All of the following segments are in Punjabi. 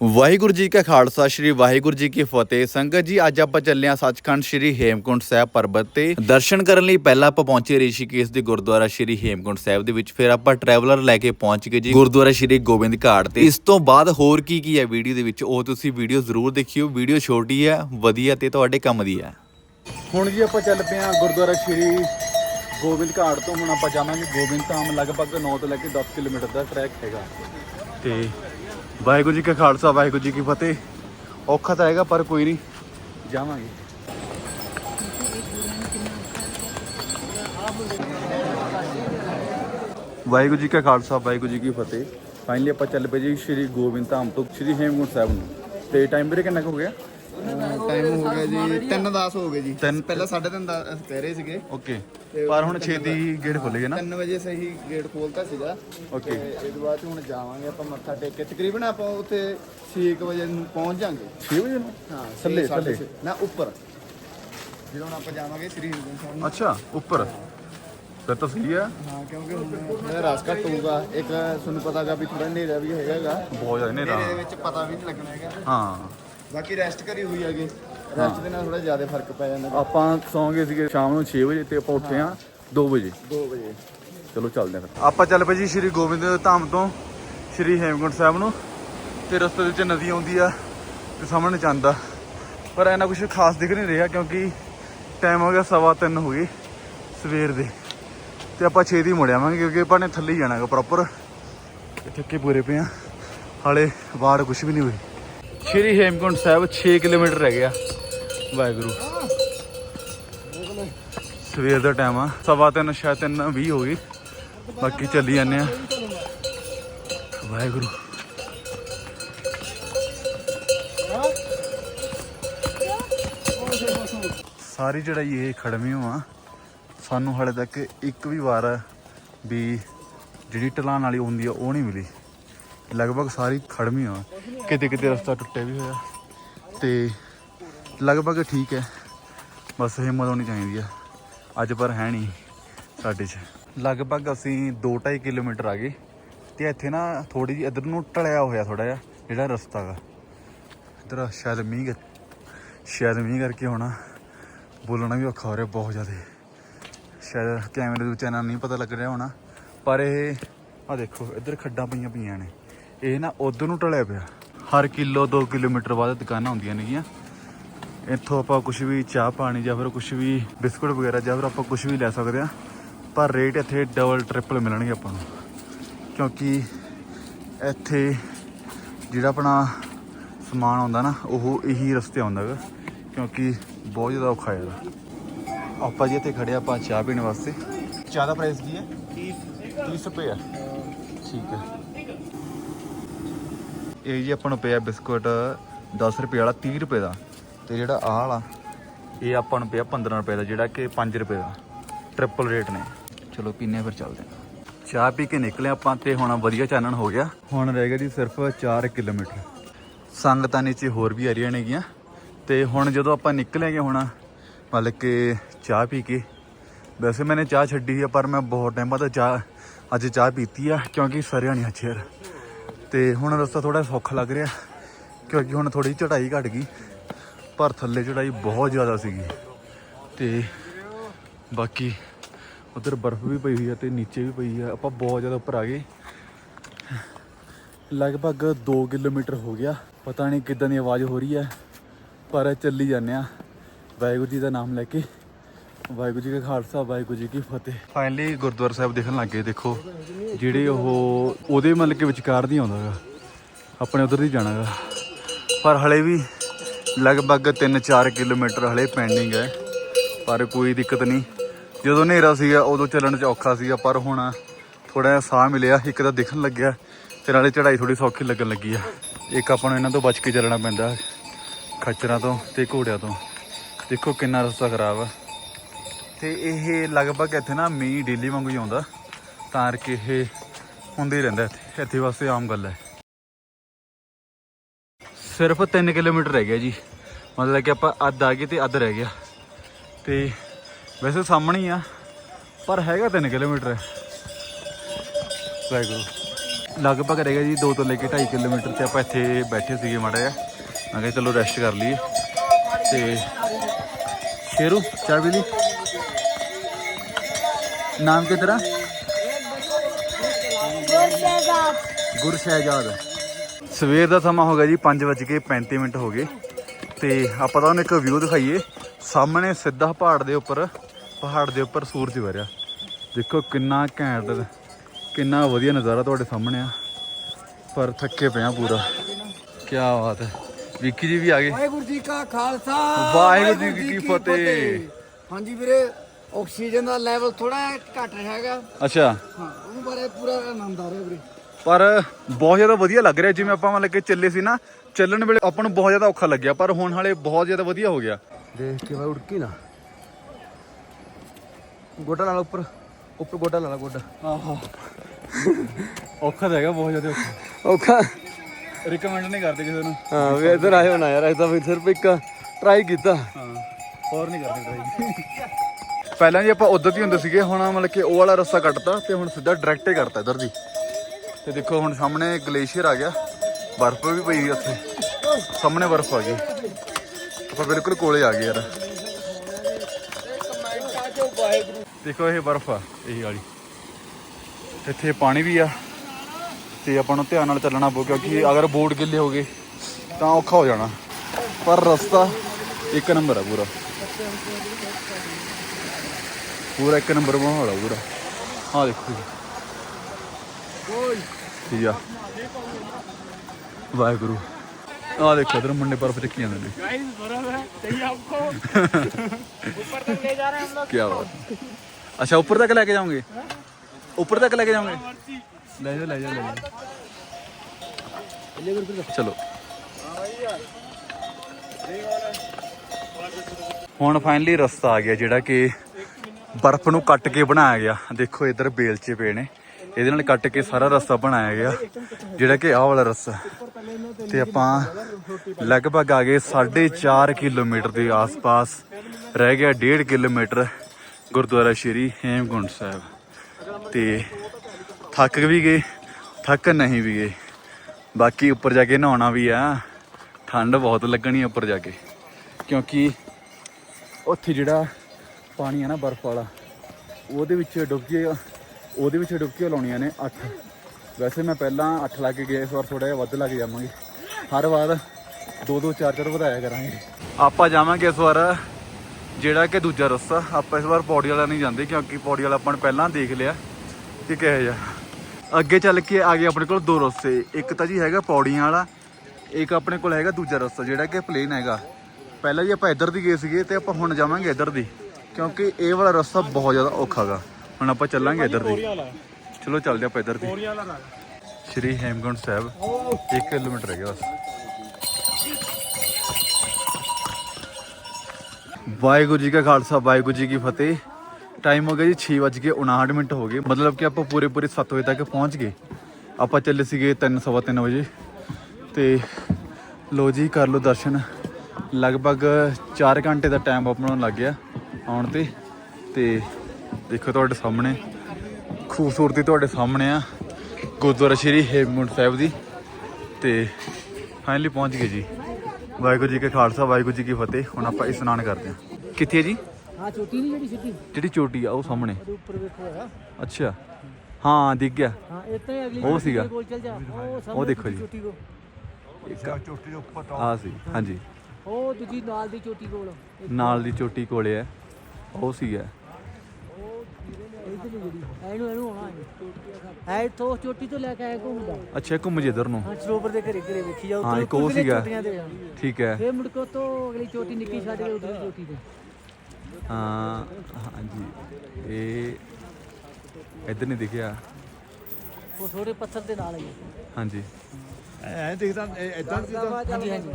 ਵਾਹਿਗੁਰੂ ਜੀ ਕਾ ਖਾਲਸਾ ਸ੍ਰੀ ਵਾਹਿਗੁਰੂ ਜੀ ਕੀ ਫਤਿਹ। ਸੰਗਤ ਜੀ ਅੱਜ ਆਪਾਂ ਚੱਲੇ ਹਾਂ ਸੱਚਖੰਡ ਸ੍ਰੀ ਹੇਮਕੁੰਟ ਸਾਹਿਬ ਪਰਬਤ ਤੇ। ਦਰਸ਼ਨ ਕਰਨ ਲਈ ਪਹਿਲਾਂ ਆਪਾਂ ਪਹੁੰਚੇ ਰਿਸ਼ੀਕੇਸ਼ ਦੇ ਗੁਰਦੁਆਰਾ ਸ੍ਰੀ ਹੇਮਕੁੰਟ ਸਾਹਿਬ ਦੇ ਵਿੱਚ। ਫਿਰ ਆਪਾਂ ਟਰੈਵਲਰ ਲੈ ਕੇ ਪਹੁੰਚ ਗਏ ਜੀ ਗੁਰਦੁਆਰਾ ਸ੍ਰੀ ਗੋਬਿੰਦ ਘਾਟ ਤੇ। ਇਸ ਤੋਂ ਬਾਅਦ ਹੋਰ ਕੀ ਕੀ ਹੈ ਵੀਡੀਓ ਦੇ ਵਿੱਚ ਉਹ ਤੁਸੀਂ ਵੀਡੀਓ ਜ਼ਰੂਰ ਦੇਖਿਓ। ਵੀਡੀਓ ਛੋਟੀ ਹੈ ਵਧੀਆ ਤੇ ਤੁਹਾਡੇ ਕੰਮ ਦੀ ਹੈ। ਹੁਣ ਜੀ ਆਪਾਂ ਚੱਲ ਪਏ ਆ ਗੁਰਦੁਆਰਾ ਸ਼੍ਰੀ ਗੋਬਿੰਦ ਘਾਟ ਤੋਂ। ਹੁਣ ਆਪਾਂ ਜਾਵਾਂਗੇ ਗੋਬਿੰਦ ਧਾਮ ਲਗਭਗ 9 ਤੋਂ ਲੈ ਕੇ 10 ਕਿਲੋਮੀਟਰ ਦਾ ਟਰੈਕ ਹੈਗਾ। ਤੇ ਵਾਹਿਗੁਰੂ ਜੀ ਕਾ ਖਾਲਸਾ ਵਾਹਿਗੁਰੂ ਜੀ ਕੀ ਫਤਿਹ। ਔਖਾ ਤਾਂ ਹੈਗਾ ਪਰ ਕੋਈ ਨਹੀਂ ਜਾਵਾਂਗੇ। ਵਾਹਿਗੁਰੂ ਜੀ ਕਾ ਖਾਲਸਾ ਵਾਹਿਗੁਰੂ ਜੀ ਕੀ ਫਤਿਹ। ਫਾਈਨਲੀ ਆਪਾਂ ਚੱਲ ਪਏ ਜੀ ਸ਼੍ਰੀ ਗੋਬਿੰਦ ਧਾਮ ਤੋਂ ਸ਼੍ਰੀ ਹੇਮਕੁੰਟ ਸਾਹਿਬ ਨੂੰ। ਤੇ ਟਾਈਮ ਵੀਰੇ ਕਿੰਨਾ ਕੁ ਹੋ ਗਿਆ? ਟਾਈਮ ਹੋ ਗਿਆ ਜੀ 3:10 ਹੋ ਗਏ ਜੀ। ਪਹਿਲਾਂ 3:30 ਕਹਿ ਰਹੇ ਸੀਗੇ। ਓਕੇ ਪਰ ਹੁਣ ਛੇਤੀ ਗੇਟ ਖੁੱਲ ਗਏ ਨਾ? 3 ਵਜੇ ਸਹੀ ਗੇਟ ਖੋਲਤਾ ਸੀਗਾ। ਓਕੇ ਤੇ ਇਹ ਤੋਂ ਬਾਅਦ 'ਚ ਹੁਣ ਜਾਵਾਂਗੇ ਆਪਾਂ ਮੱਥਾ ਟੇਕ ਕੇ। ਤਕਰੀਬਨ ਆਪਾਂ ਉੱਥੇ 6 ਵਜੇ ਨੂੰ ਪਹੁੰਚ ਜਾਾਂਗੇ। 6 ਵਜੇ ਨੂੰ? ਹਾਂ ਥੱਲੇ, ਸਾਢੇ ਥੱਲੇ। ਛੇ। ਨਾ ਉੱਪਰ। ਜਦੋਂ ਹੁਣ ਆਪਾਂ ਜਾਵਾਂਗੇ ਸ੍ਰੀ ਹਰਿਮੰਦਰ ਸਾਹਿਬ ਨੂੰ। ਅੱਛਾ ਉੱਪਰ। ਫਿਰ ਤਾਂ ਸਹੀ ਆ। ਹਾਂ ਕਿਉਂਕਿ ਹੁਣ ਥੋੜਾ ਰਸ ਘੱਟ ਹੋਊਗਾ ਇੱਕ ਤੁਹਾਨੂੰ ਪਤਾਗਾ ਵੀ ਥੋੜਾ ਹਨੇਰਾ ਵੀ ਹੈਗਾਗਾ ਬਹੁਤ ਜ਼ਿਆਦਾ ਹਨੇਰੇ। ਦੇ ਹਨੇਰਾ ਵਿੱਚ ਪਤਾ ਵੀ ਨਹੀਂ ਲੱਗਣਾ ਹੈਗਾ। ਹਾਂ। ਬਾਕੀ ਰੈਸਟ ਕਰੀ ਹੋਈ ਹੈਗੇ। ਰੈਸਟ ਦੇ ਨਾਲ ਥੋੜਾ ਜ਼ਿਆਦਾ ਫ਼ਰਕ ਪੈ ਜਾਂਦਾ। ਆਪਾਂ ਸੌਂ ਗਏ ਸੀਗੇ ਸ਼ਾਮ ਨੂੰ 6 ਵਜੇ ਤੇ ਆਪਾਂ ਉੱਠੇ ਆ 2 ਵਜੇ। 2 ਵਜੇ। ਚਲੋ ਚੱਲਦੇ ਆ ਫਿਰ। ਆਪਾਂ ਚੱਲ ਪਏ ਜੀ ਸ਼੍ਰੀ ਗੋਬਿੰਦ ਧਾਮ ਤੋਂ ਸ਼੍ਰੀ ਹੇਮਕੁੰਟ ਸਾਹਿਬ ਨੂੰ। ਤੇ ਰਸਤੇ ਦੇ ਵਿੱਚ ਨਦੀ ਆਉਂਦੀ ਆ ਤੇ ਸਾਹਮਣੇ ਚੰਦ ਆ। ਪਰ ਐਨਾ ਕੁਝ ਖਾਸ ਦਿਖ ਨਹੀਂ ਰਿਹਾ ਕਿਉਂਕਿ ਟਾਈਮ ਹੋ ਗਿਆ ਸਵਾ ਤਿੰਨ ਹੋ ਗਏ ਸਵੇਰ ਦੇ। ਤੇ ਆਪਾਂ ਛੇਤੀ ਮੁੜ ਆਵਾਂਗੇ ਕਿਉਂਕਿ ਆਪਾਂ ਨੇ ਥੱਲੇ ਹੀ ਜਾਣਾਗਾ ਪ੍ਰੋਪਰ ਥੱਕੇ ਪੂਰੇ ਪਏ ਆ। ਹਾਲੇ ਵਾੜ ਕੁਝ ਵੀ ਨਹੀਂ ਹੋਈ। ਸ਼੍ਰੀ ਹੇਮਕੁੰਟ ਸਾਹਿਬ 6 ਕਿਲੋਮੀਟਰ ਰਹਿ ਗਿਆ। ਵਾਹਿਗੁਰੂ। ਸਵੇਰ ਦਾ ਟਾਈਮ ਆ। ਸਵਾ ਤਿੰਨ, ਸ਼ਾਇਦ ਤਿੰਨ 20 ਹੋ ਗਈ ਬਾਕੀ ਚੱਲੀ ਜਾਂਦੇ ਆ। ਵਾਹਿਗੁਰੂ। ਸਾਰੀ ਚੜਾਈ ਇਹ ਖੜਮੀ ਆ ਸਾਨੂੰ ਹਾਲੇ ਤੱਕ ਇੱਕ ਵੀ ਵਾਰ ਵੀ ਜਿਹੜੀ ਢਲਾਨ ਵਾਲੀ ਹੁੰਦੀ ਆ, ਉਹ ਨਹੀਂ ਮਿਲੀ। ਲਗਭਗ ਸਾਰੀ ਖੜਮੀ ਆ। ਕਿਤੇ ਕਿਤੇ ਰਸਤਾ ਟੁੱਟਿਆ ਵੀ ਹੋਇਆ। ਤੇ ਲਗਭਗ ਠੀਕ ਹੈ। ਬਸ ਹਿੰਮਤ ਹੋਣੀ ਚਾਹੀਦੀ ਆ ਅੱਜ ਪਰ ਹੈ ਨਹੀਂ ਸਾਡੇ 'ਚ। ਲਗਭਗ ਅਸੀਂ 2.5 ਕਿਲੋਮੀਟਰ ਆ ਗਏ ਤੇ ਇੱਥੇ ਨਾ ਥੋੜੀ ਜਿਹੀ ਇਧਰ ਨੂੰ ਢਲਿਆ ਹੋਇਆ ਥੋੜਾ ਜਿਹਾ, ਜਿਹੜਾ ਰਸਤਾ ਗਾ। ਇਧਰ ਸ਼ਾਇਦ ਮੀਂਹ ਕਰ- ਸ਼ਾਇਦ ਮੀਂਹ ਕਰਕੇ ਹੋਣਾ। ਬੋਲਣਾ ਵੀ ਔਖਾ ਹੋ ਰਿਹਾ ਬਹੁਤ ਜ਼ਿਆਦਾ। ਸ਼ਾਇਦ ਕੈਮਰੇ ਦੇ ਵਿੱਚ ਇਹਨਾਂ ਨਹੀਂ ਪਤਾ ਲੱਗ ਰਿਹਾ ਹੋਣਾ। ਪਰ ਇਹ ਆ ਦੇਖੋ, ਇੱਧਰ ਖੱਡਾਂ ਪਈਆਂ ਪਈਆਂ ਨੇ। ਇਹ ਨਾ ਉਧਰ ਨੂੰ ਢਲਿਆ ਪਿਆ। ਹਰ ਕਿਲੋ 2 ਕਿਲੋਮੀਟਰ ਬਾਅਦ ਦੁਕਾਨਾਂ ਹੁੰਦੀਆਂ ਨੇਗੀਆਂ। ਇੱਥੋਂ ਆਪਾਂ ਕੁਝ ਵੀ ਚਾਹ ਪਾਣੀ ਜਾਂ ਫਿਰ ਕੁਝ ਵੀ ਬਿਸਕੁਟ ਵਗੈਰਾ ਜਾਂ ਫਿਰ ਆਪਾਂ ਕੁਝ ਵੀ ਲੈ ਸਕਦੇ ਆ ਪਰ ਰੇਟ ਇੱਥੇ ਡਬਲ ਟ੍ਰਿਪਲ ਮਿਲਣਗੇ ਆਪਾਂ ਨੂੰ। ਕਿਉਂਕਿ ਇੱਥੇ ਜਿਹੜਾ ਆਪਣਾ ਸਮਾਨ ਆਉਂਦਾ ਨਾ, ਉਹ ਇਹੀ ਰਸਤੇ ਆਉਂਦਾ ਗਾ। ਕਿਉਂਕਿ ਬਹੁਤ ਜ਼ਿਆਦਾ ਔਖਾ ਹੈ ਆਪਾਂ ਜੀ ਇੱਥੇ ਖੜੇ ਆਪਾਂ ਚਾਹ ਪੀਣ ਵਾਸਤੇ। ਚਾਹ ਦਾ ਪ੍ਰਾਈਸ ਕੀ ਹੈ? 30 ਰੁਪਏ ਆ। ਠੀਕ ਹੈ। ਇਹ ਜੀ ਆਪਾਂ ਨੂੰ ਪਿਆ ਬਿਸਕੁਟ 10 ਰੁਪਏ ਵਾਲਾ 30 ਰੁਪਏ ਦਾ। ਤੇ ਜਿਹੜਾ ਆਹ ਵਾਲਾ। ਇਹ ਆਪਾਂ ਨੂੰ ਪਿਆ 15 ਰੁਪਏ ਦਾ ਜਿਹੜਾ ਕਿ 5 ਰੁਪਏ ਦਾ। ਟ੍ਰਿਪਲ ਰੇਟ ਨੇ। ਚਲੋ ਪੀਨੇ ਫਿਰ ਚੱਲਦੇ ਹਾਂ ਚਾਹ ਪੀ ਕੇ ਨਿਕਲੇ ਆਪਾਂ ਤੇ ਹੁਣ ਵਧੀਆ ਚਾਨਣ ਹੋ ਗਿਆ। ਹੁਣ ਰਹਿ ਗਿਆ ਜੀ ਸਿਰਫ 4 ਕਿਲੋਮੀਟਰ। ਸੰਗਤਾਂ ਨੀਚੇ ਹੋਰ ਵੀ ਆ ਰਹੀਆਂ ਨੇਗੀਆਂ। ਤੇ ਹੁਣ ਜਦੋਂ ਆਪਾਂ ਨਿਕਲਾਂਗੇ ਹੁਣ ਮਤਲਬ ਕਿ ਚਾਹ ਪੀ ਕੇ। ਵੈਸੇ ਮੈंने ਚਾਹ ਛੱਡੀ ਹੈ ਪਰ ਮੈਂ ਬਹੁਤ ਟਾਈਮ ਬਾਅਦ ਚਾਹ ਅੱਜ ਚਾਹ ਪੀਤੀ ਆ ਕਿਉਂਕਿ ਸਰਿਆ ਨਹੀਂ ਅੱਜ ਯਾਰ। ਤੇ ਹੁਣ ਰਸਤਾ ਥੋੜਾ ਸੌਖਾ ਲੱਗ ਰਿਹਾ ਕਿਉਂਕਿ ਹੁਣ ਥੋੜੀ ਚੜਾਈ ਘਟ ਗਈ। ਪਰ ਥੱਲੇ ਚੜਾਈ ਬਹੁਤ ਜ਼ਿਆਦਾ ਸੀਗੀ। ਤੇ ਬਾਕੀ ਉਧਰ ਬਰਫ਼ ਵੀ ਪਈ ਹੋਈ ਆ ਤੇ ਨੀਚੇ ਵੀ ਪਈ ਆ। ਆਪਾਂ ਬਹੁਤ ਜ਼ਿਆਦਾ ਉੱਪਰ ਆ ਗਏ। ਲਗਭਗ 2 ਕਿਲੋਮੀਟਰ ਹੋ ਗਿਆ। ਪਤਾ ਨਹੀਂ ਕਿੱਦਾਂ ਦੀ ਆਵਾਜ਼ ਹੋ ਰਹੀ ਹੈ ਪਰ ਚੱਲੀ ਜਾਂਦੇ ਆ। ਵਾਹਿਗੁਰੂ ਜੀ ਦਾ ਨਾਮ ਲੈ ਕੇ। ਵਾਹਿਗੁਰੂ ਜੀ ਕਾ ਖਾਲਸਾ, ਵਾਹਿਗੁਰੂ ਜੀ ਕੀ ਫਤਿਹ। ਫਾਈਨਲੀ ਗੁਰਦੁਆਰਾ ਸਾਹਿਬ ਦੇਖਣ ਲੱਗੇ ਦੇਖੋ, ਜਿਹੜੇ ਉਹ, ਉਹਦੇ ਮਤਲਬ ਕਿ ਵਿਚਕਾਰ ਦੀ ਆਉਂਦਾਗਾ ਆਪਣੇ ਉਧਰ ਦੀ ਜਾਣਾਗਾ ਪਰ ਹਲੇ ਵੀ ਲਗਭਗ 3-4 ਕਿਲੋਮੀਟਰ ਹਲੇ ਪੈਂਡਿੰਗ ਹੈ, ਪਰ ਕੋਈ ਦਿੱਕਤ ਨਹੀਂ। ਜਦੋਂ ਹਨੇਰਾ ਸੀਗਾ, ਉਦੋਂ ਚੱਲਣ 'ਚ ਔਖਾ ਸੀਗਾ, ਪਰ ਹੁਣ ਥੋੜਾ ਜਿਹਾ ਸਾਹ ਮਿਲਿਆ, ਇੱਕ ਤਾਂ ਦਿਖਣ ਲੱਗਿਆ ਤੇ ਨਾਲੇ ਚੜਾਈ ਥੋੜੀ ਸੌਖੀ ਲੱਗਣ ਲੱਗੀ ਆ। ਇੱਕ ਆਪਾਂ ਨੂੰ ਇਹਨਾਂ ਤੋਂ ਬਚ ਕੇ ਚੱਲਣਾ ਪੈਂਦਾ, ਖੱਚਰਾਂ ਤੋਂ ਤੇ ਘੋੜਿਆਂ ਤੋਂ। ਦੇਖੋ ਕਿੰਨਾ ਰਸਤਾ ਖਰਾਬ ਆ। ਤੇ ਇਹ ਲਗਭਗ ਇੱਥੇ ਨਾ ਮੀਂਹ ਡੇਲੀ ਵਾਂਗੂ ਹੀ ਆਉਂਦਾ, ਤਾਂ ਕਰਕੇ ਇਹ ਹੁੰਦਾ ਹੀ ਰਹਿੰਦਾ ਇੱਥੇ। ਇੱਥੇ ਵਾਸਤੇ ਆਮ ਗੱਲ ਹੈ। ਸਿਰਫ 3 ਕਿਲੋਮੀਟਰ ਰਹਿ ਗਿਆ ਜੀ। ਮਤਲਬ ਕਿ ਆਪਾਂ ਅੱਧ ਆ ਗਏ ਤੇ ਅੱਧ ਰਹਿ ਗਿਆ। ਤੇ ਵੈਸੇ ਸਾਹਮਣੇ ਹੀ ਆ ਪਰ ਹੈਗਾ 3 ਕਿਲੋਮੀਟਰ। ਵਾਹਿਗੁਰੂ। ਲਗਭਗ ਰਹੇਗਾ ਜੀ 2 ਤੋਂ ਲੈ ਕੇ 2.5 ਕਿਲੋਮੀਟਰ ਤੇ ਆਪਾਂ ਇੱਥੇ ਬੈਠੇ ਸੀਗੇ ਮਾੜਾ ਜਿਹਾ। ਮੈਂ ਕਿਹਾ ਚਲੋ ਰੈਸਟ ਕਰ ਲਈਏ। ਤੇ ਸ਼ੇਰੂ ਚਾਹ ਪੀ ਲਈ? ਨਾਮ ਕੀ ਤੇਰਾ ਗੁਰ ਸ਼ਹਿਜਾਦ ਸਵੇਰ ਦਾ ਸਮਾਂ ਹੋ ਗਿਆ ਜੀ 5:35 ਮਿੰਟ ਹੋ ਗਏ। ਤੇ ਆਪਾਂ ਤੁਹਾਨੂੰ ਇੱਕ ਵਿਊ ਦਿਖਾਈਏ। ਸਾਹਮਣੇ ਸਿੱਧਾ ਪਹਾੜ ਦੇ ਉੱਪਰ ਪਹਾੜ ਦੇ ਉੱਪਰ ਸੂਰਜ ਵਰਿਆ। ਦੇਖੋ ਕਿੰਨਾ ਘੈਂਟ ਕਿੰਨਾ ਵਧੀਆ ਨਜ਼ਾਰਾ ਤੁਹਾਡੇ ਸਾਹਮਣੇ ਆ। ਪਰ ਥੱਕੇ ਪਿਆ ਪੂਰਾ। ਕੀ ਬਾਤ ਹੈ। ਵਿੱਕੀ ਜੀ ਵੀ ਆ ਗਏ। ਵਾਹਿਗੁਰੂ ਜੀ ਕਾ ਖਾਲਸਾ ਵਾਹਿਗੁਰੂ ਜੀ ਕੀ ਫਤਿਹ। ਹਾਂਜੀ ਵੀਰੇ ਆਕਸੀਜਨ ਦਾ ਲੈਵਲ ਥੋੜਾ ਘੱਟ ਹੈਗਾ। ਅੱਛਾ। ਹਾਂ ਉਹਨੂੰ ਬਾਰੇ ਪੂਰਾ ਆਨੰਦ ਆ ਰਿਹਾ ਵੀਰੇ। ਪਰ ਬਹੁਤ ਜ਼ਿਆਦਾ ਵਧੀਆ ਲੱਗ ਰਿਹਾ ਜਿਵੇਂ ਆਪਾਂ ਮਤਲਬ ਕਿ ਚੱਲੇ ਸੀ ਨਾ ਚੱਲਣ ਵੇਲੇ ਆਪਾਂ ਨੂੰ ਬਹੁਤ ਜ਼ਿਆਦਾ ਔਖਾ ਲੱਗਿਆ ਪਰ ਹੁਣ ਹਾਲੇ ਬਹੁਤ ਜ਼ਿਆਦਾ ਵਧੀਆ ਹੋ ਗਿਆ। ਦੇਖ ਕੇ ਮੈਂ ਉੜਕੀ ਨਾ। ਗੋਡਾ ਨਾਲ ਉੱਪਰ ਉੱਪਰ ਗੋਡਾ ਲਾ ਲਾ ਗੋਡਾ। ਆਹਾ। ਔਖਾ ਤਾਂ ਹੈਗਾ ਬਹੁਤ ਜ਼ਿਆਦਾ ਔਖਾ। ਔਖਾ? ਰਿਕਮੈਂਡ ਨਹੀਂ ਕਰਦੇ ਕਿਸੇ ਨੂੰ। ਹਾਂ ਵੀ ਇੱਧਰ ਆਏ ਹੋਣਾ ਯਾਰ ਐਦਾਂ ਵੀ ਸਿਰਫ ਇੱਕ ਟਰਾਈ ਕੀਤਾ। ਹਾਂ ਹੋਰ ਨਹੀਂ ਕਰਦੇ ਟਰਾਈ ਪਹਿਲਾਂ ਜੀ ਆਪਾਂ ਉਧਰ ਦੀ ਹੁੰਦੇ ਸੀਗੇ ਹੁਣ ਮਤਲਬ ਕਿ ਉਹ ਵਾਲਾ ਰਸਤਾ ਕੱਟਤਾ ਤੇ ਹੁਣ ਸਿੱਧਾ ਡਾਇਰੈਕਟ ਹੀ ਕਰਤਾ ਇਧਰ ਦੀ। ਤੇ ਦੇਖੋ ਹੁਣ ਸਾਹਮਣੇ ਗਲੇਸ਼ੀਅਰ ਆ ਗਿਆ। ਬਰਫ਼ ਵੀ ਪਈ ਉੱਥੇ। ਸਾਹਮਣੇ ਬਰਫ਼ ਆ ਗਈ। ਆਪਾਂ ਬਿਲਕੁਲ ਕੋਲੇ ਆ ਗਏ ਯਾਰ। ਦੇਖੋ ਇਹ ਬਰਫ਼ ਆ, ਇਹ ਵਾਲੀ। ਇੱਥੇ ਪਾਣੀ ਵੀ ਆ ਤੇ ਆਪਾਂ ਨੂੰ ਧਿਆਨ ਨਾਲ ਚੱਲਣਾ ਪਊ ਕਿਉਂਕਿ ਅਗਰ ਬੋਰਡ ਗਿੱਲੇ ਹੋ ਗਏ ਤਾਂ ਔਖਾ ਹੋ ਜਾਣਾ। ਪਰ ਰਸਤਾ ਇੱਕ ਨੰਬਰ ਆ ਪੂਰਾ। ਪੂਰਾ ਇੱਕ ਨੰਬਰ ਮਾਹੌਲ ਆ ਪੂਰਾ। ਹਾਂ ਦੇਖੋ ਜੀ। ਠੀਕ ਆ? ਵਾਹਿਗੁਰੂ। ਆਹ ਦੇਖੋ ਇਧਰ ਮੁੰਡੇ ਬਰਫ ਚੱਕੀ ਜਾਂਦੇ ਨੇ। ਕੀ। ਬਾਤ। ਅੱਛਾ ਉੱਪਰ ਤੱਕ ਲੈ ਕੇ ਜਾਓਗੇ? ਉੱਪਰ ਤੱਕ ਲੈ ਕੇ ਜਾਓਗੇ? ਲੈ ਜਾ ਲੈ ਜਾ ਲੈ ਜਾ ਚਲੋ। ਹੁਣ ਫਾਈਨਲੀ ਰਸਤਾ ਆ ਗਿਆ ਜਿਹੜਾ ਕਿ ਬਰਫ਼ ਨੂੰ ਕੱਟ ਕੇ ਬਣਾਇਆ ਗਿਆ। ਦੇਖੋ ਇੱਧਰ ਬੇਲਚੇ ਪਏ ਨੇ। ਇਹਦੇ ਨਾਲ ਕੱਟ ਕੇ ਸਾਰਾ ਰਸਤਾ ਬਣਾਇਆ ਗਿਆ। ਜਿਹੜਾ ਕਿ ਆਹ ਵਾਲਾ ਰਸਤਾ। ਤੇ ਆਪਾਂ ਲਗਭਗ ਆ ਗਏ 4.5 ਕਿਲੋਮੀਟਰ ਦੇ ਆਸ-ਪਾਸ। ਰਹਿ ਗਿਆ 1.5 ਕਿਲੋਮੀਟਰ ਗੁਰਦੁਆਰਾ ਸ਼੍ਰੀ ਹੇਮਕੁੰਡ ਸਾਹਿਬ। ਤੇ ਥੱਕ ਵੀ ਗਏ, ਥੱਕ ਨਹੀਂ ਵੀ ਗਏ। ਬਾਕੀ ਉੱਪਰ ਜਾ ਕੇ ਨਹਾਉਣਾ ਵੀ ਆ। ਠੰਡ ਬਹੁਤ ਲੱਗਣੀ ਉੱਪਰ ਜਾ ਕੇ। ਕਿਉਂਕਿ ਉੱਥੇ ਜਿਹੜਾ ਪਾਣੀ ਆ ਨਾ ਬਰਫ਼ ਵਾਲਾ, ਉਹਦੇ ਵਿੱਚ ਡੁੱਬ ਡੁਬਕੀਆਂ ਉਹਦੇ ਵਿੱਚ ਡੁਬਕੀਆਂ ਲਾਉਣੀਆਂ ਨੇ 8 ਵੈਸੇ ਮੈਂ ਪਹਿਲਾਂ 8 ਲਾ ਕੇ ਗਿਆ, ਇਸ ਵਾਰ ਥੋੜਾ ਜਿਹਾ ਵੱਧ ਲਾ ਕੇ ਜਾਵਾਂਗੇ। ਹਰ ਵਾਰ 2 2 4 4 ਵਧਾਇਆ ਕਰਾਂਗੇ। ਆਪਾਂ ਜਾਵਾਂਗੇ ਇਸ ਵਾਰ, ਜਿਹੜਾ ਕਿ ਦੂਜਾ ਰਸਤਾ। ਆਪਾਂ ਇਸ ਵਾਰ ਪੌੜੀ ਵਾਲਾ ਨਹੀਂ ਜਾਂਦੇ, ਕਿਉਂਕਿ ਪੌੜੀ ਵਾਲਾ ਆਪਾਂ ਨੇ ਪਹਿਲਾਂ ਦੇਖ ਲਿਆ ਕਿ ਕਿਹੋ ਜਿਹਾ। ਅੱਗੇ ਚੱਲ ਕੇ ਆ ਗਏ ਆਪਣੇ ਕੋਲ ਦੋ ਰਸਤੇ। ਇੱਕ ਤਾਂ ਜੀ ਹੈਗਾ ਪੌੜੀਆਂ ਵਾਲਾ, ਇੱਕ ਆਪਣੇ ਕੋਲ ਹੈਗਾ ਦੂਜਾ ਰਸਤਾ, ਜਿਹੜਾ ਕਿ ਪਲੇਨ ਹੈਗਾ। ਪਹਿਲਾਂ ਜੀ ਆਪਾਂ ਇੱਧਰ ਦੀ ਗਏ ਸੀਗੇ ਤੇ ਆਪਾਂ ਹੁਣ ਜਾਵਾਂਗੇ ਇੱਧਰ ਦੀ, ਕਿਉਂਕਿ ਇਹ ਵਾਲਾ ਰਸਤਾ ਬਹੁਤ ਜ਼ਿਆਦਾ ਔਖਾ ਗਾ। ਹੁਣ ਆਪਾਂ ਚੱਲਾਂਗੇ ਇੱਧਰ ਦੀ। ਚਲੋ ਚੱਲਦੇ ਆਪਾਂ ਇੱਧਰ ਦੀ। ਸ਼੍ਰੀ ਹੇਮਕੁੰਟ ਸਾਹਿਬ। 1 ਕਿਲੋਮੀਟਰ ਹੈਗਾ ਬਸ। ਵਾਹਿਗੁਰੂ ਜੀ ਕਾ ਖਾਲਸਾ ਵਾਹਿਗੁਰੂ ਜੀ ਕੀ ਫਤਿਹ। ਟਾਈਮ ਹੋ ਗਿਆ ਜੀ 6:59 ਮਿੰਟ ਹੋ ਗਏ। ਮਤਲਬ ਕਿ ਆਪਾਂ ਪੂਰੇ ਪੂਰੇ 7 ਵਜੇ ਤੱਕ ਪਹੁੰਚ ਗਏ। ਆਪਾਂ ਚੱਲੇ ਸੀਗੇ 3:30 ਵਜੇ। ਤੇ ਲੋ ਜੀ ਕਰ ਲਓ ਦਰਸ਼ਨ। ਲਗਭਗ 4 ਘੰਟੇ ਦਾ ਟਾਈਮ ਆਪਣਾ ਲੱਗ ਗਿਆ ਆਉਣ ਤੇ। ਤੇ ਦੇਖੋ ਤੁਹਾਡੇ ਸਾਹਮਣੇ। ਖੂਬਸੂਰਤੀ ਤੁਹਾਡੇ ਸਾਹਮਣੇ ਆ। ਗੁਰਦੁਆਰਾ ਸ਼੍ਰੀ ਹੇਮਕੁੰਟ ਸਾਹਿਬ ਦੀ। ਤੇ ਫਾਈਨਲੀ ਪਹੁੰਚ ਗਏ ਜੀ। ਵਾਹਿਗੁਰੂ ਜੀ ਕੇ ਖਾਲਸਾ ਵਾਹਿਗੁਰੂ ਜੀ ਕੀ ਫਤਿਹ। ਹੁਣ ਆਪਾਂ ਇਸ਼ਨਾਨ ਕਰਦੇ ਹਾਂ। ਕਿੱਥੇ ਹੈ ਜੀ? ਹਾਂ ਚੋਟੀ ਨਹੀਂ ਜਿਹੜੀ ਸਿੱਧੀ? ਜਿਹੜੀ ਚੋਟੀ ਆ ਉਹ ਸਾਹਮਣੇ। ਉੱਪਰ ਵੇਖੋ ਹੈਗਾ ਅੱਛਾ। ਹਾਂ ਦਿਖ ਗਿਆ। ਹਾਂ ਇੱਥੇ ਹੀ ਅਗਲੀ ਉਹ ਸੀਗਾ। ਕੋਲ ਚੱਲ ਜਾ। ਉਹ ਸਾਹਮਣੇ ਉਹ ਦੇਖੋ ਜੀ। ਚੋਟੀ ਕੋ ਚੋਟੀ ਦੇ ਉੱਪਰ ਆ ਸੀ ਹਾਂਜੀ। ਉਹ ਦੂਜੀ ਨਾਲ ਦੀ ਚੋਟੀ ਕੋਲ। ਨਾਲ ਦੀ ਚੋਟੀ ਕੋਲੇ ਹੈ ਉਹ ਸੀਗਾ। ਆਉਣਾ ਹੈ। ਐ ਇੱਥੋਂ ਚੋਟੀ ਤੋਂ ਲੈ ਕੇ ਆਇਆ ਘੁੰਮਦਾ। ਅੱਛਾ ਇਹ ਘੁੰਮ ਜੇ ਇਧਰ ਨੂੰ? ਹਾਂ ਸਰੋਵਰ ਦੇ ਘਰੇ ਘਰੇ ਵੇਖੀ ਜਾਓ। ਹਾਂ, ਉੱਧਰ ਇੱਕ ਉਹ ਉੱਧਰਲੀਆਂ ਸੀਗਾ। ਚੋਟੀਆਂ ਤੇ ਆ। ਠੀਕ ਹੈ। ਫੇਰ ਮੁੜ ਕੇ ਤੋਂ ਅਗਲੀ ਚੋਟੀ ਨਿੱਕੀ ਛੱਡ ਕੇ ਉਧਰ ਚੋਟੀ ਤੇ। ਹਾਂ ਹਾਂਜੀ। ਇਹ ਇਧਰ ਨਹੀਂ ਦਿਖਿਆ। ਉਹ ਥੋੜੇ ਪੱਥਰ ਦੇ ਨਾਲ ਹੀ ਹੈ। ਹਾਂਜੀ। ਐ ਦੇਖਦਾ ਐਦਾਂ ਹਾਂਜੀ ਹਾਂਜੀ।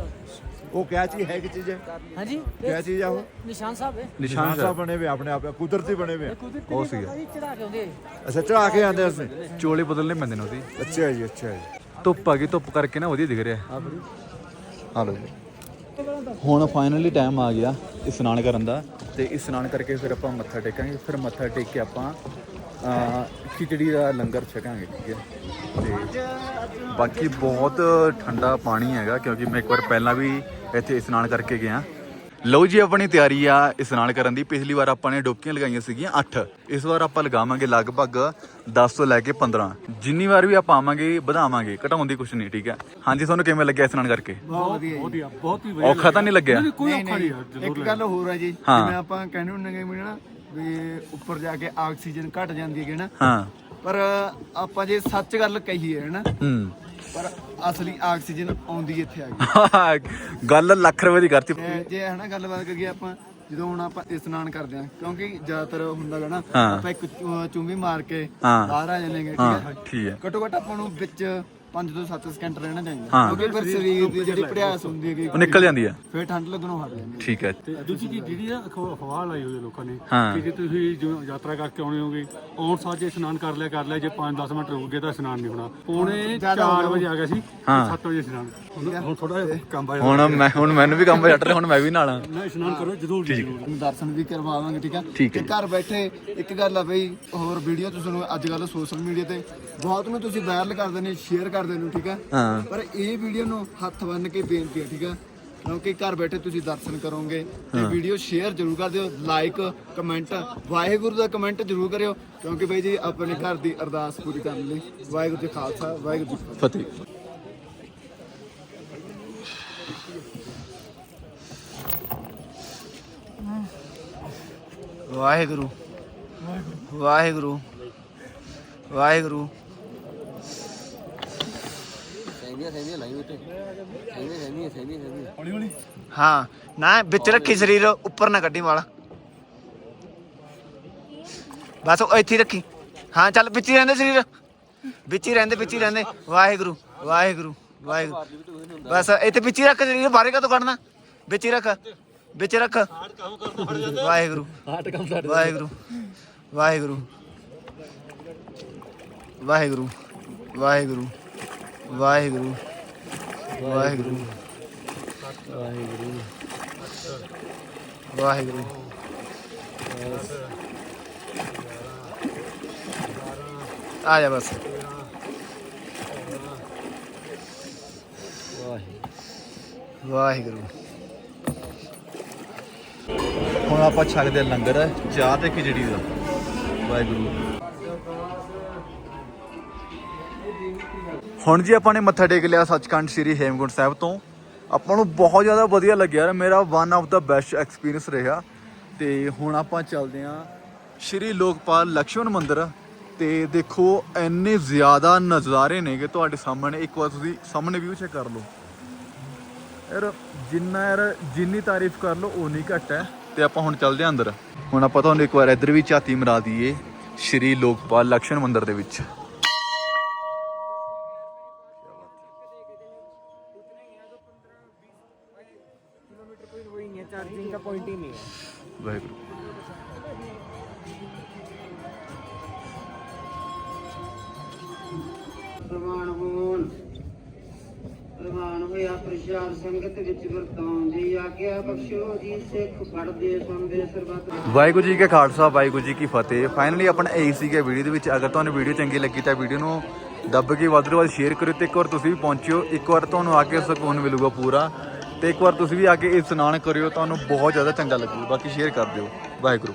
ਉਹ ਕਿਆ ਚੀਜ਼ ਹੈ ਕਿ ਚੀਜ਼ ਹੈ? ਹਾਂਜੀ ਕਿਆ ਚੀਜ਼ ਆ ਉਹ? ਨਿਸ਼ਾਨ ਸਾਹਿਬ ਹੈ। ਨਿਸ਼ਾਨ ਸਾਹਿਬ ਬਣੇ ਵੇ ਆਪਣੇ ਆਪ ਕੁਦਰਤੀ ਬਣੇ ਵੇ। ਕੁਦਰਤੀ ਉਹ ਜੀ, ਚੜਾ ਕੇ ਆਉਂਦੇ ਅੱਛਾ ਚੜਾ ਕੇ ਆਂਦੇ ਅਸੀਂ। ਚੋਲੇ ਬਦਲਨੇ ਪੈਂਦੇ ਨੇ ਉਹਦੀ। ਅੱਛਾ ਜੀ ਅੱਛਾ ਜੀ। ਧੁੱਪ ਆ ਗਈ ਧੁੱਪ ਕਰਕੇ ਨਾ ਵਧੀਆ ਦਿਖ ਰਿਹਾ। ਆ ਜੀ। ਹੁਣ ਫਾਈਨਲੀ ਟਾਈਮ ਆ ਗਿਆ ਇਸ਼ਨਾਨ ਕਰਨ ਦਾ। ਤੇ ਇਸ਼ਨਾਨ ਕਰਕੇ ਫਿਰ ਆਪਾਂ ਮੱਥਾ ਟੇਕਾਂਗੇ। ਫਿਰ ਮੱਥਾ ਟੇਕ ਕੇ ਆਪਾਂ ਖਿਚੜੀ ਦਾ ਲੰਗਰ ਛਕਾਂਗੇ ਠੀਕ ਹੈ। ਤੇ ਬਾਕੀ ਬਹੁਤ ਠੰਡਾ ਪਾਣੀ ਹੈਗਾ ਕਿਉਂਕਿ ਮੈਂ ਇੱਕ ਵਾਰ ਪਹਿਲਾਂ ਵੀ ਇੱਥੇ ਇਸ਼ਨਾਨ ਕਰਕੇ ਗਿਆ। ਲਓ ਜੀ ਆਪਣੀ ਤਿਆਰੀ ਆ ਇਸ਼ਨਾਨ ਕਰਨ ਦੀ। ਪਿਛਲੀ ਵਾਰ ਆਪਾਂ ਨੇ ਡੁਬਕੀਆਂ ਲਗਾਈਆਂ ਸੀਗੀਆਂ 8 ਇਸ ਵਾਰ ਆਪਾਂ ਲਗਾਵਾਂਗੇ ਲਗਭਗ 10 ਤੋਂ ਲੈ ਕੇ 15 ਜਿੰਨੀ ਵਾਰ ਵੀ ਆਪਾਂ ਆਵਾਂਗੇ ਵਧਾਵਾਂਗੇ ਘਟਾਉਣ ਦੀ ਕੁਛ ਨਹੀਂ ਠੀਕ ਹੈ। ਹਾਂਜੀ ਤੁਹਾਨੂੰ ਕਿਵੇਂ ਲੱਗਿਆ ਇਸ਼ਨਾਨ ਕਰਕੇ? ਬਹੁਤ ਵਧੀਆ ਬਹੁਤ ਹੀ ਵਧੀਆ ਔਖਾ ਤਾਂ ਨਹੀਂ ਲੱਗਿਆ? ਇੱਕ ਗੱਲ ਹੋਰ ਹੈ ਜੀ। ਜਿਵੇਂ ਆਪਾਂ ਕਹਿੰਦੇ ਹੁੰਦੇ ਨੇ ਨਾ ਵੀ ਉੱਪਰ ਜਾ ਕੇ ਆਕਸੀਜਨ ਘਟ ਜਾਂਦੀ ਹੈ ਨਾ। ਹਾਂ। ਪਰ ਆਪਾਂ ਜੇ ਸੱਚ ਗੱਲ ਕਹੀਏ ਨਾ ਹੂੰ। ਪਰ ਅਸਲੀ ਆਕਸੀਜਨ ਆਉਂਦੀ ਇੱਥੇ ਆ ਗਈ ਗੱਲ ਲੱਖ ਰੁਪਏ ਦੀ ਕਰਤੀ। ਤੇ ਜੇ ਹਨਾ ਗੱਲਬਾਤ ਕਰੀਏ ਆਪਾਂ ਜਦੋਂ ਹੁਣ ਆਪਾਂ ਇਸ਼ਨਾਨ ਕਰਦੇ ਆ ਕਿਉਂਕਿ ਜ਼ਿਆਦਾਤਰ ਹੁੰਦਾ ਗਾ ਨਾ ਹਾਂ। ਆਪਾਂ ਇੱਕ ਚੁ- ਚੁੰਗੀ ਮਾਰ ਕੇ ਹਾਂ। ਬਾਹਰ ਆ ਜਾਂਦੇ ਠੀਕ ਹਾਂ ਹੈ? ਠੀਕ ਹੈ। ਘੱਟੋ ਘੱਟ ਆਪਾਂ ਨੂੰ ਵਿੱਚ 5 ਤੋਂ 7 ਸਕਿੰਟ ਰਹਿਣਾ ਚਾਹੀਦਾ। ਹਾਂ। ਕਿਉਂਕਿ ਫਿਰ ਸਰੀਰ ਦੀ ਜਿਹੜੀ ਭੜਿਆਸ ਹੁੰਦੀ ਹੈਗੀ ਉਹ ਨਿਕਲ ਜਾਂਦੀ ਹੈ ਫਿਰ ਠੰਡ ਲੱਗਣੋਂ ਹਟ ਜਾਂਦੀ ਹੈ। ਠੀਕ ਹੈ। ਤੇ ਦੂਜੀ ਚੀਜ਼ ਜਿਹੜੀ ਆ ਅਖਵਾ- ਅਫਵਾਹ ਲਾਈ ਹੋਈ ਹੈ ਲੋਕਾਂ ਨੇ। ਹਾਂ। ਕਿ ਜੇ ਤੁਸੀਂ ਜੋ ਯਾਤਰਾ ਕਰਕੇ ਆਉਣੇ ਹੋਗੇ ਆਉਣ ਸਾਰ ਜੇ ਇਸ਼ਨਾਨ ਕਰ ਲਿਆ ਕਰ ਲਿਆ ਜੇ 5-10 ਮਿੰਟ ਰੁਕ ਗਏ ਤਾਂ ਇਸ਼ਨਾਨ ਨਹੀਂ ਹੋਣਾ। ਪੌਣੇ ਜ਼ਿਆਦਾ ਹੋ 4 ਵਜੇ ਆ ਗਿਆ ਸੀ ਹਾਂ। 7 ਵਜੇ ਇਸ਼ਨਾਨ। ਹੁਣ- ਹੁਣ ਥੋੜਾ ਕੰਮ ਆਇਆ ਹੁਣ ਮੈਂ ਹੁਣ ਮੈਨੂੰ ਵੀ ਕੰਮ ਜੱਟ ਰਿਹਾ ਹੁਣ ਮੈਂ ਵੀ ਨਾਲ ਆ ਨਾ ਇਸ਼ਨਾਨ ਕਰੋ ਜ਼ਰੂਰ ਜੀ, ਜ਼ਰੂਰ। ਤੁਹਾਨੂੰ ਦਰਸ਼ਨ ਵੀ ਕਰਵਾਵਾਂਗੇ ਠੀਕ ਆ? ਠੀਕ ਹੈ ਤੇ ਘਰ ਬੈਠੇ ਇੱਕ ਗੱਲ ਆ ਬਈ ਹੋਰ ਵੀਡੀਓ ਤੁਸੀਂ ਅੱਜ ਕੱਲ ਸੋਸ਼ਲ ਮੀਡੀਆ ਤੇ ਬਹੁਤ ਨੂੰ ਤੁਸੀਂ ਵਾਇਰਲ ਕਰਦੇ ਨੇ ਸ਼ੇਅਰ ਕਰਦੇ ਨੇ ਠੀਕ ਆ? ਹਾਂ। ਪਰ ਇਹ ਵੀਡੀਓ ਨੂੰ ਹੱਥ ਬੰਨ ਕੇ ਬੇਨਤੀ ਹੈ ਠੀਕ ਆ? ਕਿਉਂਕਿ ਘਰ ਬੈਠੇ ਤੁਸੀਂ ਦਰਸ਼ਨ ਕਰੋਗੇ ਤੇ ਵੀਡੀਓ ਸ਼ੇਅਰ ਜ਼ਰੂਰ ਕਰ ਦਿਓ ਲਾਈਕ ਕਮੈਂਟ ਵਾਹਿਗੁਰੂ ਦਾ ਕਮੈਂਟ ਜ਼ਰੂਰ ਕਰਿਓ ਕਿਉਂਕਿ ਬਈ ਜੀ ਆਪਣੇ ਘਰ ਦੀ ਅਰਦਾਸ ਪੂਰੀ ਕਰਨ ਲਈ ਵਾਹਿਗੁਰੂ ਜੀ ਖਾਲਸਾ ਵਾਹਿਗੁਰੂ ਜੀ ਫਤਿਹ। ਫਤਿਹ। ਵਾਹਿਗੁਰੂ ਵਾਹਿਗੁਰੂ ਹਾਂ ਨਾ ਵਿੱਚ ਰੱਖੀ ਸਰੀਰ ਉੱਪਰ ਨਾ ਕੱਢੀ ਵਾਲਾ। ਬਸ ਉਹ ਇੱਥੇ ਹੀ ਰੱਖੀ। ਹਾਂ ਚੱਲ ਵਿੱਚ ਹੀ ਰਹਿੰਦੇ ਸਰੀਰ। ਵਿੱਚ ਹੀ ਰਹਿੰਦੇ ਵਿੱਚ ਹੀ ਰਹਿੰਦੇ। ਵਾਹਿਗੁਰੂ ਵਾਹਿਗੁਰੂ ਵਾਹਿਗੁਰੂ। ਬਸ ਇੱਥੇ ਵਿੱਚ ਹੀ ਰੱਖ ਸਰੀਰ ਬਾਹਰ ਕਾ ਤੋਂ ਕੱਢਣਾ? ਵਿੱਚ ਹੀ ਰੱਖ ਵਿੱਚ ਰੱਖ। ਵਾਹਿਗੁਰੂ ਵਾਹਿਗੁਰੂ ਵਾਹਿਗੁਰੂ। ਵਾਹਿਗੁਰੂ ਵਾਹਿਗੁਰੂ। ਵਾਹਿਗੁਰੂ ਵਾਹਿਗੁਰੂ। ਵਾਹਿਗੁਰੂ। ਵਾਹਿਗੁਰੂ ਆ ਜਾ ਬਸ। ਵਾਹਿਗੁਰੂ। ਹੁਣ ਆਪਾਂ ਛਕਦੇ ਹਾਂ ਲੰਗਰ, ਚਾਹ ਤੇ ਖਿਚੜੀ ਦਾ। ਵਾਹਿਗੁਰੂ। ਹੁਣ ਜੀ ਆਪਾਂ ਨੇ ਮੱਥਾ ਟੇਕ ਲਿਆ ਸੱਚਖੰਡ ਸ੍ਰੀ ਹੇਮਕੁੰਟ ਸਾਹਿਬ ਤੋਂ। ਆਪਾਂ ਨੂੰ ਬਹੁਤ ਜ਼ਿਆਦਾ ਵਧੀਆ ਲੱਗਿਆ ਯਾਰ, ਮੇਰਾ one of the best experience ਰਿਹਾ। ਤੇ ਹੁਣ ਆਪਾਂ ਚੱਲਦੇ ਹਾਂ ਸ੍ਰੀ ਲੋਕਪਾਲ ਲਕਸ਼ਮਣ ਮੰਦਿਰ। ਤੇ ਦੇਖੋ, ਇੰਨੇ ਜ਼ਿਆਦਾ ਨਜ਼ਾਰੇ ਨੇ ਕਿ ਤੁਹਾਡੇ ਸਾਹਮਣੇ ਇੱਕ ਵਾਰ ਤੁਸੀਂ ਸਾਹਮਣੇ ਵਿਊ ਚੈੱਕ ਕਰ ਲਓ। ਯਾਰ, ਜਿੰਨਾ ਯਾਰ ਜਿੰਨੀ ਤਾਰੀਫ ਕਰ ਲਓ ਉਨੀ ਘੱਟ ਹੈ। ਤੇ ਆਪਾਂ ਹੁਣ ਚੱਲਦੇ ਹਾਂ ਅੰਦਰ। ਹੁਣ ਆਪਾਂ ਤੁਹਾਨੂੰ ਇੱਕ ਵਾਰ ਇੱਧਰ ਵੀ ਝਾਤੀ ਮਰਾ ਦਈਏ ਸ਼੍ਰੀ ਲੋਕਪਾਲ ਲਕਸ਼ਮਣ ਮੰਦਿਰ ਦੇ ਵਿੱਚ। ਵਾਹਿਗੁਰੂ। ਪ੍ਰਵਾਨ ਹੋਣ। ਪ੍ਰਵਾਨ ਹੋਇਆ ਪ੍ਰਸ਼ਾਦ ਸੰਗਤ ਵਿੱਚ ਵਰਤਾਉਣ ਦੀ ਆਗਿਆ ਬਖਸ਼ੋ ਜੀ ਸਿੱਖ ਪੜਦੇ ਸੁਣਦੇ ਸਰਬੱਤ ਵਾਹਿਗੁਰੂ ਜੀ ਕਾ ਖਾਲਸਾ ਵਾਹਿਗੁਰੂ ਜੀ ਕੀ ਫਤਿਹ। ਫਾਈਨਲੀ ਆਪਣਾ ਇਹੀ ਸੀਗਾ ਵੀਡੀਓ ਦੇ ਵਿੱਚ। ਅਗਰ ਤੁਹਾਨੂੰ ਵੀਡੀਓ ਚੰਗੀ ਲੱਗੀ ਤਾਂ ਵੀਡੀਓ ਨੂੰ ਦੱਬ ਕੇ ਵੱਧ ਤੋਂ ਵੱਧ ਸ਼ੇਅਰ ਕਰਿਓ ਤੇ ਇੱਕ ਵਾਰ ਤੁਸੀਂ ਵੀ ਪਹੁੰਚਿਓ। ਇੱਕ ਵਾਰ ਤੁਹਾਨੂੰ ਆ ਕੇ ਸਕੂਨ ਮਿਲੂਗਾ ਪੂਰਾ। ਤੇ ਇੱਕ ਵਾਰ ਤੁਸੀਂ ਵੀ ਆ ਕੇ ਇਸ਼ਨਾਨ ਕਰਿਓ, ਤੁਹਾਨੂੰ ਬਹੁਤ ਜ਼ਿਆਦਾ ਚੰਗਾ ਲੱਗੂਗਾ ਬਾਕੀ ਸ਼ੇਅਰ ਕਰ ਦਿਓ। ਵਾਹਿਗੁਰੂ।